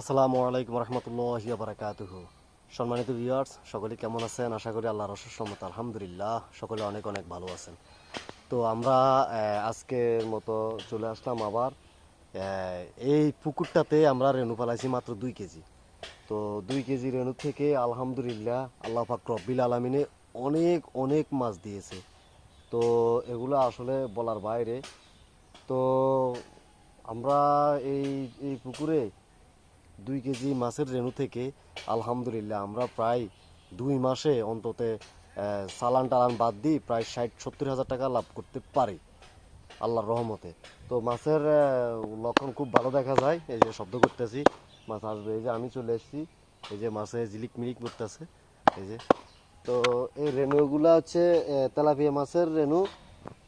আসসালামু আলাইকুম রহমতুল্লাহ বারাকাতুহ। সম্মানিত ভিউয়ার্স সকলে কেমন আছেন? আশা করি আল্লাহ রহমত আলহামদুলিল্লাহ, সকলে অনেক অনেক ভালো আছেন। তো আমরা আজকের মতো চলে আসলাম আবার এই পুকুরটাতে আমরা রেণু পালাইছি মাত্র দুই কেজি। তো দুই কেজি রেণু থেকে আলহামদুলিল্লাহ আল্লাহ পাক রব্বিল আলমিনে অনেক অনেক মাছ দিয়েছে। তো এগুলো আসলে বলার বাইরে। তো আমরা এই এই পুকুরে দুই কেজি মাছের রেণু থেকে, আলহামদুলিল্লাহ, আমরা প্রায় দুই মাসে অন্তত চালান টালান বাদ দিই প্রায় ষাট, সত্তর হাজার টাকা লাভ করতে পারি, আল্লাহর রহমতে। তো মাছের লক্ষণ খুব ভালো দেখা যায়, এই যে শব্দ করতেছি, মাছ আসবে, এই যে আমি চলে এসেছি, এই যে মাছে ঝিলিক মিলিক করতেছে এই যে। তো এই রেণুগুলো হচ্ছে তেলাপিয়া মাছের রেণু,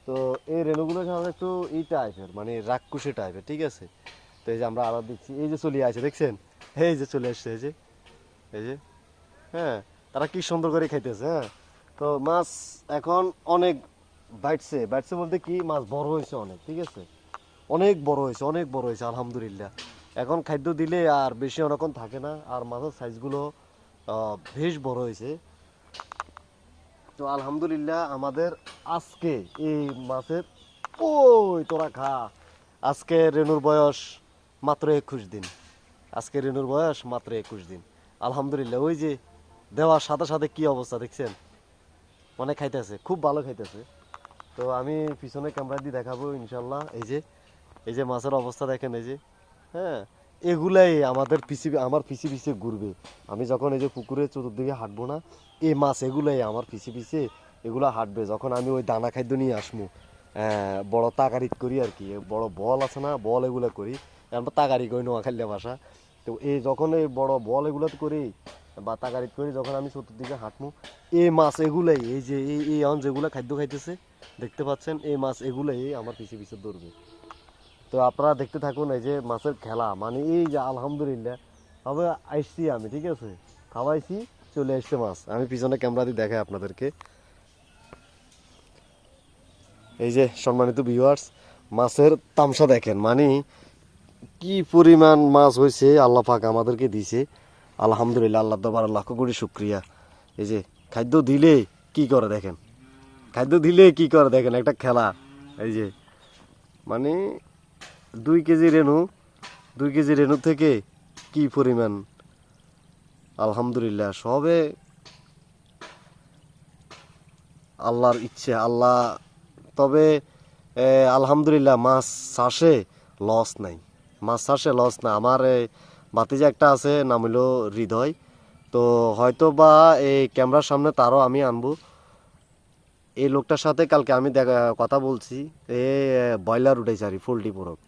তো এই রেণুগুলো সাধারণত একটু ই টাইপের মানে রাক্ষুসে টাইপের ঠিক আছে? তো এই যে আমরা আবার দিচ্ছি এই যে চলে আসে, দেখছেন? এই যে চলে আসছে, এই যে এই যে হ্যাঁ তারা কি সুন্দর করে খাইতেছে হ্যাঁ? তো মাছ এখন অনেক বাইটছে বাইটছে বলতে কি, মাছ বড় হয়েছে অনেক, ঠিক আছে? অনেক বড় হয়েছে, অনেক বড় হয়েছে, আলহামদুলিল্লাহ। এখন খাদ্য দিলে আর বেশি অনেকক্ষণ থাকে না, আর মাছের সাইজগুলো বেশ বড় হয়েছে। তো আলহামদুলিল্লাহ আমাদের আজকে এই মাছের ওই তোরা খা? আজকে রেনুর বয়স মাত্র একুশ দিন। আজকে রেনুর বয়স মাত্র একুশ দিন। আলহামদুলিল্লাহ ওই যে দেওয়ার সাথে সাথে কি অবস্থা দেখছেন? অনেক খাইতেছে খুব ভালো খাইতেছে। তো আমি পিছনে ক্যামেরা দিয়ে দেখাবো ইনশাল্লাহ এই যে এই যে মাছের অবস্থা দেখেন এই যে হ্যাঁ এগুলাই আমাদের পিসি আমার পিসি পিছিয়ে ঘুরবে। আমি যখন এই যে পুকুরে চতুর্দিকে হাঁটবো না এই মাছ এগুলাই আমার পিছিয়ে পিছিয়ে এগুলো হাঁটবে। যখন আমি ওই দানা খাদ্য নিয়ে আসব আহ, বড় তাকারিত করি আর কি বড় বল আছে না বল এগুলো করি। আমরা তাকারি করি নোয়াখালী ভাষা। তো এই যখন এই বড় বল এগুলো করি, বা তাকারিত করি, যখন আমি চতুর্দিকে হাঁটবো এই মাছ এগুলাই, এই যে এই এই অন যেগুলো খাদ্য খাইতেছে, দেখতে পাচ্ছেন, এই মাছ এগুলাই আমার পিছিয়ে পিছিয়ে দৌড়বে। তো আপনারা দেখতে থাকুন, এই যে মাছের খেলা মানে এই যে আলহামদুলিল্লাহ, তবে আইসছি আমি, ঠিক আছে? খাওয়াইছি, চলে আসছে মাছ। আমি পিছনে ক্যামেরা দিয়ে দেখাই আপনাদেরকে। এই যে সম্মানিত ভিউয়ার্স মাছের তামসা দেখেন মানে কি পরিমাণ মাছ হয়েছে, আল্লাহ পাক আমাদেরকে দিছে। আলহামদুলিল্লাহ, আল্লাহ দরবার লাখো কোটি শুক্রিয়া। এই যে, খাদ্য দিলে কি করে দেখেন? খাদ্য দিলে কি করে দেখেন? একটা খেলা। এই যে মানে দুই কেজি রেণু, দুই কেজি রেণু থেকে কি পরিমাণ? আলহামদুলিল্লাহ, সবে আল্লাহর ইচ্ছে, আল্লাহ, তবে আলহামদুলিল্লাহ, মাছ চাষে লস নাই। মাছ চাষে লস না। আমার ভাতিজা একটা আছে, নাম হলো হৃদয়। তো হয়তো বা এই ক্যামেরার সামনে তারও আমি আনব। এই লোকটার সাথে কালকে আমি দেখা, কথা বলছি। এ ব্রয়লার উঠেছে আর পোলট্রি মোরগ।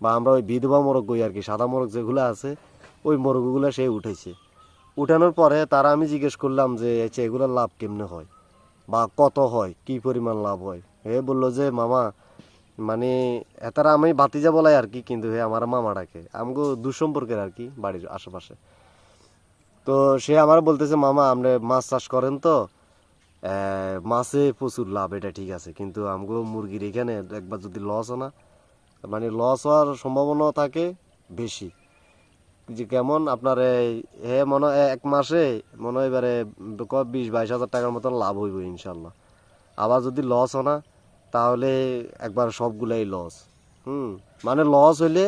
বা আমরা ওই বিধবা মোরগ কই আর কি, সাদা মোরগ যেগুলো আছে, ওই মোরগগুলো সে উঠেছে উঠানোর পরে তারা আমি জিজ্ঞেস করলাম যে এগুলোর লাভ কেমনে হয়? বা কত হয়? কি পরিমাণ লাভ হয়? এ বলল যে, মামা মানে এতারা আমি ভাতিজা বলাই আর কি, কিন্তু হে আমার মামা ডাকে। আমগো দুঃসম্পর্কের আর কি, বাড়ির আশেপাশে। তো সে আমার বলতেছে, মামা, আপনি মাছ চাষ করেন তো? মাছে প্রচুর লাভ, এটা ঠিক আছে। কিন্তু আমগো মুরগির এখানে একবার যদি লস হয় না মানে লস হওয়ার সম্ভাবনা থাকে বেশি। যে কেমন আপনার এই, হে, মনে হয় এক মাসে মনে হয় এবারে ক- বিশ, বাইশ হাজার টাকার মতন লাভ হইব ইনশাল্লাহ। আবার যদি লস হয় না তাহলে একবার সবগুলাই লস হুম মানে লস হইলে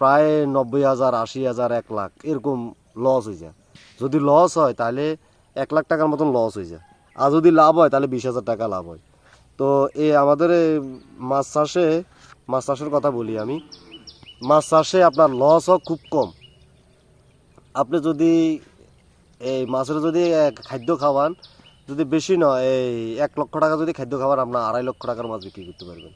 প্রায় নব্বই হাজার, আশি হাজার, এক লাখ এরকম লস হয়ে যায়। যদি লস হয় তাহলে এক লাখ টাকার মতন লস হয়ে যায়। আর যদি লাভ হয় তাহলে বিশ হাজার টাকা লাভ হয়। তো এ আমাদের মাছ চাষে, মাছ চাষের কথা বলি আমি। মাছ চাষে আপনার লসও খুব কম। আপনি যদি এই মাছের যদি খাদ্য খাওয়ান যদি বেশি নয় এই এক লক্ষ টাকা যদি খাদ্য খাবার আপনার আড়াই লক্ষ টাকার মাছ বিক্রি করতে পারবেন।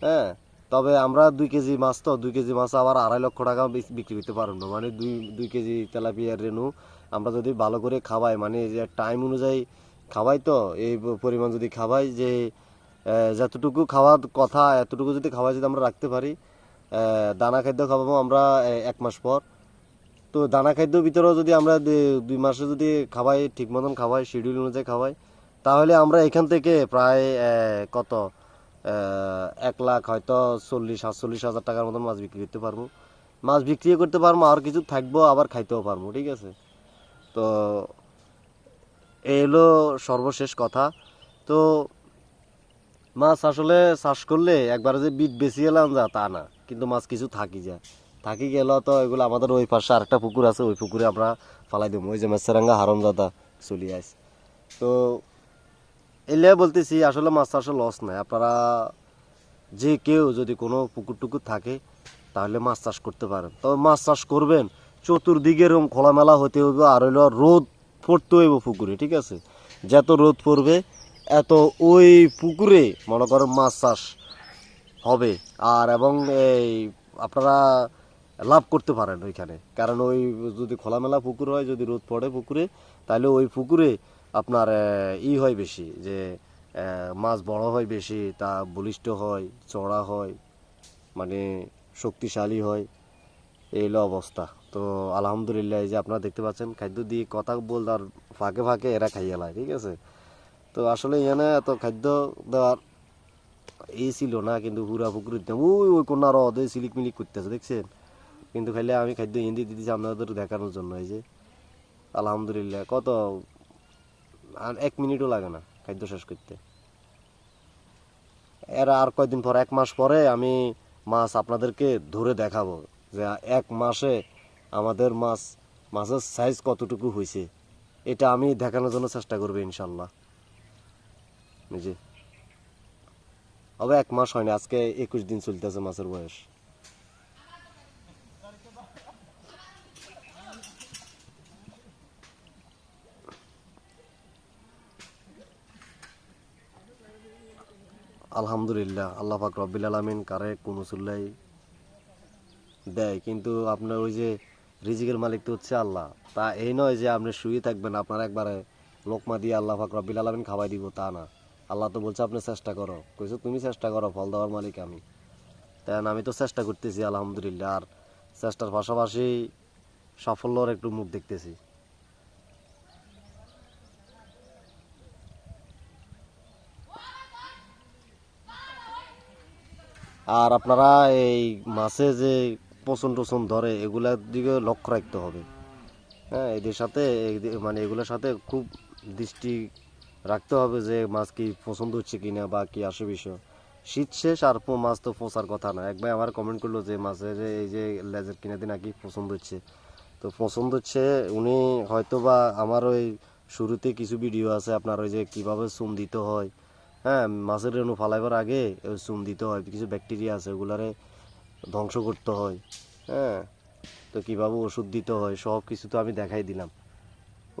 হ্যাঁ? তবে আমরা দুই কেজি মাছ তো, দুই কেজি মাছ আবার আড়াই লক্ষ টাকা বিক- বিক্রি করতে পারব না। মানে দুই দুই কেজি তেলাপিয়ার রেণু আমরা যদি ভালো করে খাওয়াই মানে যে টাইম অনুযায়ী খাওয়াই তো, এই পরিমাণ যদি খাওয়াই যে যতটুকু খাওয়ার কথা, এতটুকু যদি খাওয়াই যদি আমরা রাখতে পারি দানা খাদ্য খাওয়াবো আমরা এক মাস পর। তো দানা খাদ্যর ভিতরেও যদি আমরা দুই মাসে যদি খাওয়াই, ঠিক মতন খাওয়াই শিডিউল অনুযায়ী খাওয়াই, তাহলে আমরা এখান থেকে প্রায় কত? এক লাখ হয়তো চল্লিশ, সাতচল্লিশ হাজার টাকার মতন মাছ বিক্রি করতে পারব। মাছ বিক্রিও করতে পারব, আর কিছু থাকব, আবার খাইতেও পারব, ঠিক আছে? তো, এই হলো সর্বশেষ কথা। তো, মাছ আসলে চাষ করলে একবার যে বিট বেশি এলাম যা, তা না। কিন্তু মাছ কিছু থাকি যায়। থাকি গেল তো, এগুলো আমাদের ওই পাশে আরেকটা পুকুর আছে, ওই পুকুরে আমরা ফালাই দেবো ওই যে মেসেরাঙ্গা হারমজাদা চলি আস তো এলে বলতেছি, আসলে মাছ চাষে লস নাই। আপনারা যে কেউ যদি কোনো পুকুর টুকুর থাকে, তাহলে মাছ চাষ করতে পারেন। তবে মাছ চাষ করবেন, চতুর্দিকে এরকম খোলামেলা হতে হইব, আর হইল রোদ পড়তে হইব পুকুরে, ঠিক আছে? যত রোদ পড়বে, এত ওই পুকুরে মনে করেন মাছ চাষ হবে। আর এবং এই আপনারা লাভ করতে পারেন ওইখানে। কারণ ওই যদি খোলামেলা পুকুর হয়, যদি রোদ পড়ে পুকুরে, তাহলে ওই পুকুরে আপনার ই হয় বেশি যে মাছ বড় হয় বেশি, তা বলিষ্ঠ হয়, চড়া হয় মানে শক্তিশালী হয়, এই হলো অবস্থা। তো আলহামদুলিল্লাহ, এই যে আপনারা দেখতে পাচ্ছেন, খাদ্য দিয়ে কথা বল আর ফাঁকে ফাঁকে এরা খাইয়ে লায়, ঠিক আছে? তো আসলে এখানে এত খাদ্য দেওয়ার এই ছিল না, কিন্তু পুরা পুকুর, ওই ওই কোনার অদে সিলিক মিলিক করতেছে, দেখছেন? কিন্তু খাইলে আমি খাদ্য হিন্দি দিতেছি আপনাদের দেখানোর জন্য, এই যে। আলহামদুলিল্লাহ, কত, আর এক মিনিটও লাগে না খাদ্য শেষ করতে। এর আর কয়দিন পর, এক মাস পরে আমি মাছ আপনাদেরকে ধরে দেখাবো যে এক মাসে আমাদের মাছ, মাছের সাইজ কতটুকু হয়েছে এটা আমি দেখানোর জন্য চেষ্টা করব ইনশাল্লাহ। জি হবে এক মাস হয়নি আজকে একুশ দিন চলতেছে মাছের বয়স। আলহামদুলিল্লাহ, আল্লাহ পাক রব্বিল আলমিন কারে কোন চুল্লাই দেয়। কিন্তু আপনার ওই যে রিজিকের মালিক তো হচ্ছে আল্লাহ। তা এই নয় যে আপনি শুয়ে থাকবেন, আপনার একবারে লোকমা দিয়ে আল্লাহ পাক রব্বিল আলমিন খাওয়াই দিব, তা না। আল্লাহ তো বলছে, আপনি চেষ্টা করো। কইছো, তুমি চেষ্টা করো, ফল দেওয়ার মালিক আমি। তাই আমি তো চেষ্টা করতেছি, আলহামদুলিল্লাহ। আর চেষ্টার পাশাপাশি সাফল্যর একটু মুখ দেখতেছি। আর আপনারা এই মাছে যে পচন টচন ধরে এগুলার দিকে লক্ষ্য রাখতে হবে। হ্যাঁ এদের সাথে মানে এগুলোর সাথে খুব দৃষ্টি রাখতে হবে যে মাছ কি পছন্দ হচ্ছে কি না বা কি আসে বিষয়। শীত শেষ আর মাছ তো পচার কথা না। এক ভাই আমার কমেন্ট করল যে মাছের এই যে লেজার কিনে দিন নাকি পছন্দ হচ্ছে। তো পছন্দ হচ্ছে, উনি হয়তো বা আমার ওই শুরুতে কিছু ভিডিও আছে, আপনার ওই যে কীভাবে চুন দিতে হয় হ্যাঁ মাছের রেণু ফালাইবার আগে চুন দিতে হয়, কিছু ব্যাকটেরিয়া আছে, ওগুলারে ধ্বংস করতে হয় হ্যাঁ। তো কীভাবে ওষুধ দিতে হয়, সব কিছু তো আমি দেখাই দিলাম।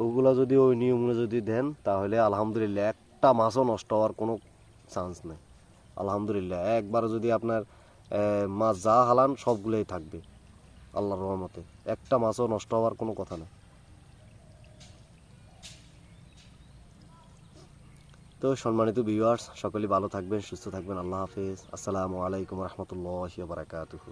ওগুলো যদি ওই নিয়মগুলো যদি দেন, তাহলে আলহামদুলিল্লাহ একটা মাছও নষ্ট হওয়ার কোনো চান্স নেই। আলহামদুলিল্লাহ, একবার যদি আপনার মাছ যা হালান, সবগুলোই থাকবে, আল্লাহর রহমতে। একটা মাছও নষ্ট হওয়ার কোনো কথা নেই। তো সম্মানিত ভিউয়ার্স সকলে ভালো থাকবেন সুস্থ থাকবেন। আল্লাহ হাফিজ। আসসালামু আলাইকুম রহমতুল্লাহ বারাকাতুহু।